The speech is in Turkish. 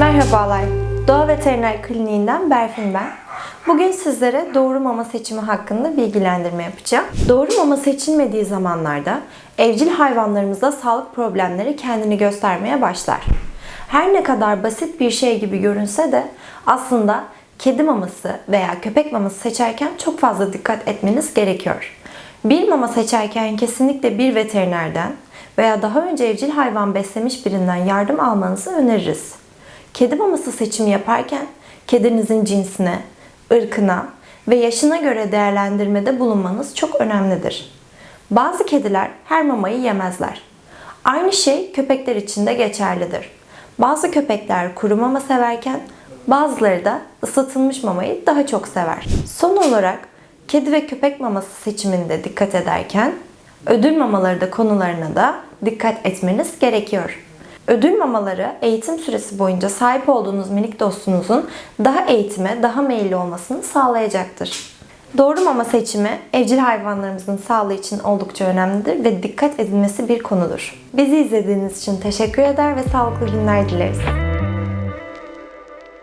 Merhabalar, Doğa Veteriner Kliniğinden Berfin ben. Bugün sizlere doğru mama seçimi hakkında bilgilendirme yapacağım. Doğru mama seçilmediği zamanlarda evcil hayvanlarımızda sağlık problemleri kendini göstermeye başlar. Her ne kadar basit bir şey gibi görünse de aslında kedi maması veya köpek maması seçerken çok fazla dikkat etmeniz gerekiyor. Bir mama seçerken kesinlikle bir veterinerden veya daha önce evcil hayvan beslemiş birinden yardım almanızı öneririz. Kedi maması seçimi yaparken kedinizin cinsine, ırkına ve yaşına göre değerlendirmede bulunmanız çok önemlidir. Bazı kediler her mamayı yemezler. Aynı şey köpekler için de geçerlidir. Bazı köpekler kuru mama severken bazıları da ısıtılmış mamayı daha çok sever. Son olarak kedi ve köpek maması seçiminde dikkat ederken ödül mamaları da konularına da dikkat etmeniz gerekiyor. Ödül mamaları eğitim süresi boyunca sahip olduğunuz minik dostunuzun daha eğitime, daha meyilli olmasını sağlayacaktır. Doğru mama seçimi evcil hayvanlarımızın sağlığı için oldukça önemlidir ve dikkat edilmesi bir konudur. Bizi izlediğiniz için teşekkür eder ve sağlıklı günler dileriz.